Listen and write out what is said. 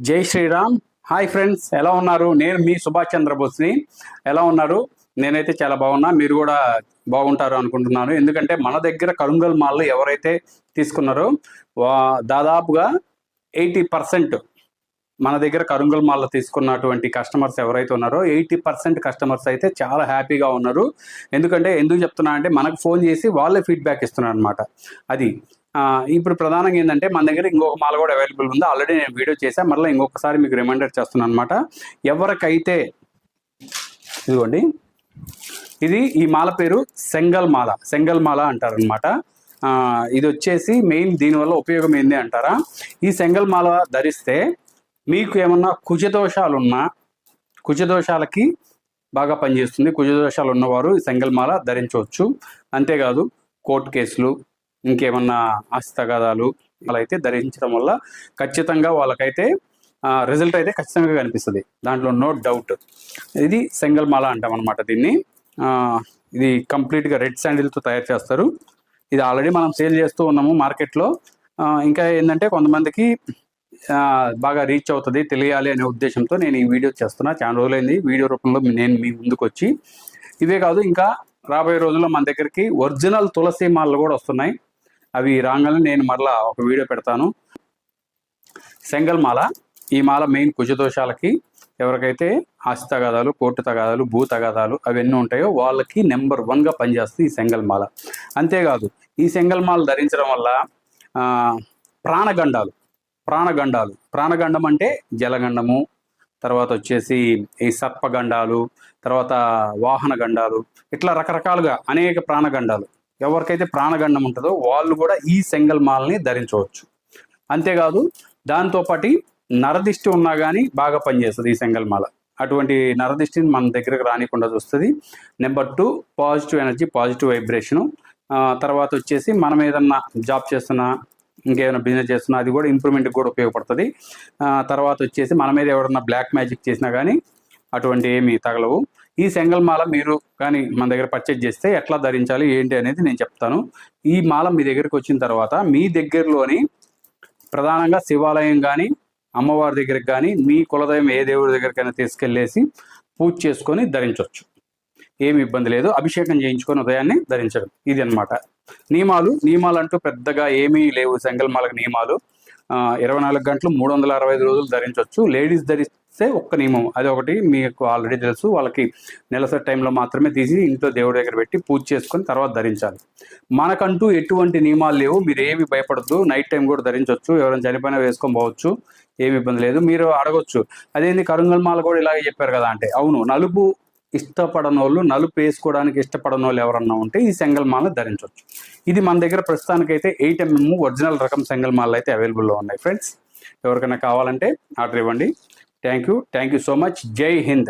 జై Sriram. Hi friends ఎలా ఉన్నారు? నేను మీ సుభాష్ చంద్రబోస్ని. ఎలా ఉన్నారు? నేనైతే చాలా బాగున్నా. మీరు కూడా బాగుంటారు అనుకుంటున్నాను. ఎందుకంటే మన దగ్గర కరుంగల్ మాల్లో ఎవరైతే తీసుకున్నారో వా- దాదాపుగా ఎయిటీ పర్సెంట్ మన దగ్గర కరుంగల్ మాల్లో తీసుకున్నటువంటి కస్టమర్స్ ఎవరైతే ఉన్నారో ఎయిటీ పర్సెంట్ కస్టమర్స్ అయితే చాలా హ్యాపీగా ఉన్నారు. ఎందుకంటే ఎందుకు చెప్తున్నా అంటే మనకు ఫోన్ చేసి వాళ్ళే ఫీడ్బ్యాక్ ఇస్తున్నారు అనమాట అది ఇప్పుడు ప్రధానంగా ఏంటంటే మన దగ్గర ఇంకొక మాల కూడా అవైలబుల్ ఉంది. ఆల్రెడీ నేను వీడియో చేశాను మళ్ళీ ఇంకొకసారి మీకు రిమైండర్ చేస్తున్నాను అనమాట ఎవరికైతే ఇదిగోండి. ఇది ఈ మాల పేరు సెంగల్ మాల. సెంగల్ మాల అంటారనమాట ఇది వచ్చేసి మెయిన్ దీనివల్ల ఉపయోగం ఏంది అంటారా? ఈ సెంగల్ మాల ధరిస్తే మీకు ఏమన్నా కుజదోషాలున్నా కుజదోషాలకి బాగా పనిచేస్తుంది. కుజదోషాలు ఉన్నవారు ఈ సెంగల్ మాల ధరించవచ్చు. అంతేకాదు కోర్టు కేసులు ఇంకేమన్నా ఆస్తగాదాలు అలా అయితే ధరించడం వల్ల ఖచ్చితంగా వాళ్ళకైతే రిజల్ట్ అయితే ఖచ్చితంగా కనిపిస్తుంది. దాంట్లో నో డౌట్ ఇది సెంగల్ మాల అంటాం అనమాట దీన్ని. ఇది కంప్లీట్గా రెడ్ శాండిల్తో తయారు చేస్తారు. ఇది ఆల్రెడీ మనం సేల్ చేస్తూ ఉన్నాము మార్కెట్లో ఇంకా ఏంటంటే కొంతమందికి బాగా రీచ్ అవుతుంది తెలియాలి అనే ఉద్దేశంతో నేను ఈ వీడియో చేస్తున్నా. చాలా రోజులైంది. వీడియో రూపంలో నేను మీ ముందుకు వచ్చి. ఇవే కాదు ఇంకా రాబోయే రోజుల్లో మన దగ్గరికి ఒరిజినల్ తులసి మాలలు కూడా వస్తున్నాయి. అవి రాగానే నేను మరలా ఒక వీడియో పెడతాను. సెంగల్ మాల ఈ మాల మెయిన్ కుజదోషాలకి ఎవరికైతే ఆస్తి తగాదాలు కోర్టు తగాదాలు భూ తగాదాలు అవన్నీ ఉంటాయో వాళ్ళకి నెంబర్ వన్గా పనిచేస్తుంది ఈ సెంగల్ మాల అంతేకాదు ఈ సెంగల్ మాల ధరించడం వల్ల ప్రాణగండాలు ప్రాణగండాలు. ప్రాణగండం అంటే జలగండము తర్వాత వచ్చేసి ఈ సర్పగండాలు తర్వాత వాహన గండాలు ఇట్లా రకరకాలుగా అనేక ప్రాణగండాలు. ఎవరికైతే ప్రాణగండం ఉంటుందో వాళ్ళు కూడా ఈ సెంగల్ మాలని ధరించవచ్చు. అంతేకాదు దాంతోపాటి నరదిష్టి ఉన్నా కానీ బాగా పనిచేస్తుంది ఈ సెంగల్ మాల. అటువంటి నరదిష్టిని మన దగ్గరకు రానికుండా చూస్తుంది. Number two positive energy positive vibration తర్వాత వచ్చేసి మనం ఏదన్నా జాబ్ చేస్తున్నా ఇంకేమైనా బిజినెస్ చేస్తున్నా అది కూడా ఇంప్రూవ్మెంట్కి కూడా ఉపయోగపడుతుంది. తర్వాత వచ్చేసి మన మీద ఎవరన్నా బ్లాక్ మ్యాజిక్ చేసినా కానీ అటువంటి ఏమి తగలవు. ఈ సెంగల్ మాల మీరు కానీ మన దగ్గర పర్చేజ్ చేస్తే ఎట్లా ధరించాలి ఏంటి అనేది నేను చెప్తాను. ఈ మాల మీ దగ్గరికి వచ్చిన తర్వాత మీ దగ్గరలోని ప్రధానంగా శివాలయం కానీ అమ్మవారి దగ్గరికి కానీ మీ కులదయం ఏ దేవుడి దగ్గరికైనా తీసుకెళ్ళేసి పూజ చేసుకొని ధరించవచ్చు ఏమి ఇబ్బంది లేదు. అభిషేకం చేయించుకొని ఉదయాన్నే ధరించడం. ఇది అన్నమాట. నియమాలు నియమాలు అంటూ పెద్దగా ఏమీ లేవు. సెంగల్మాలకు నియమాలు. ఇరవై నాలుగు గంటలు మూడు వందల అరవై ఐదు రోజులు ధరించవచ్చు లేడీస్ ధరిస్తే ఒక్క నియమం. అది ఒకటి మీకు ఆల్రెడీ తెలుసు. వాళ్ళకి నెలసరి టైంలో మాత్రమే తీసి ఇంట్లో దేవుడి దగ్గర పెట్టి పూజ చేసుకొని తర్వాత ధరించాలి. మనకంటూ ఎటువంటి నియమాలు లేవు. మీరు ఏమి భయపడద్దు. నైట్ టైం కూడా ధరించవచ్చు ఎవరైనా చనిపోయినా వేసుకొని పోవచ్చు. ఏమి ఇబ్బంది లేదు. మీరు అడగొచ్చు. అదేంది కరుంగల్ మాల కూడా ఇలాగే చెప్పారు కదా అంటే. అవును నలుపు ఇష్టపడని వాళ్ళు నలుపు వేసుకోవడానికి ఇష్టపడని వాళ్ళు ఎవరన్నా ఉంటే ఈ సెంగల్ మాల ధరించవచ్చు ఇది మన దగ్గర ప్రస్తుతానికైతే ఎయిట్ ఎంఎం ఒరిజినల్ రకం సెంగల్ మాలలు అయితే అవైలబుల్లో ఉన్నాయి ఫ్రెండ్స్. ఎవరికైనా కావాలంటే ఆర్డర్ ఇవ్వండి. Thank you. Thank you so much. Jai Hind.